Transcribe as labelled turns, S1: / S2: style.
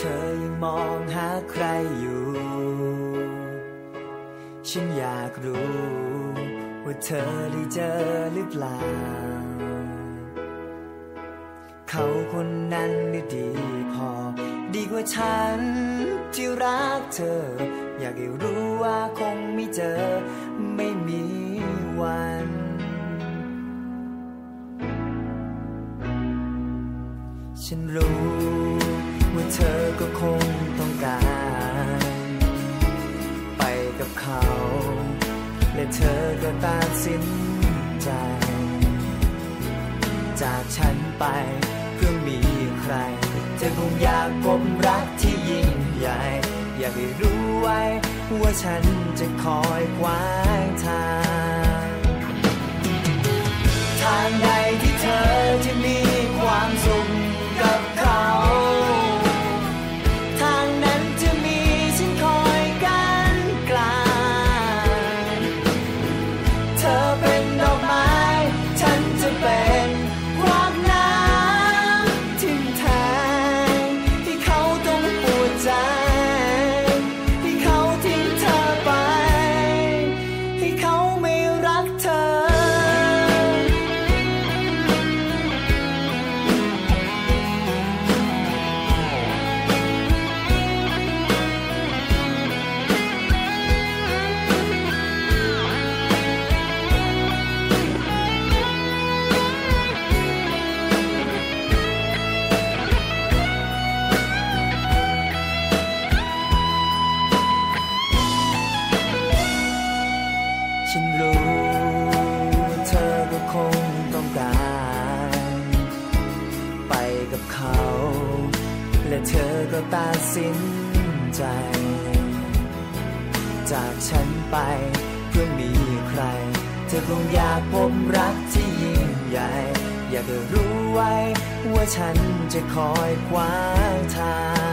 S1: ธอยังมองหาใครอยู่ ฉันอยากรู้ ว่าเธอได้เจอหรือเปล่า เขาคนนั้นได้ดีพอ ดีกว่าฉันที่รักเธอ อยากให้รู้ว่าคงไม่เจอ ไม่มีวันฉันรู้ เธอก็คงต้องการ ไปกับเขา และเธอก็ตัดสินใจ จากฉันไปเพื่อมีใคร เธอคงอยากพบรักที่ยิ่งใหญ่ อยากให้รู้ไว้ ว่าฉันจะคอยขวางทาง ฉันรู้ว่าเธอก็คงต้องการ ไปกับเขา และเธอก็ตัดสินใจ จากฉันไปเพื่อมีใคร เธอคงอยากพบรักที่ยิ่งใหญ่ อยากจะรู้ไว้ว่าฉันจะคอยขวางทาง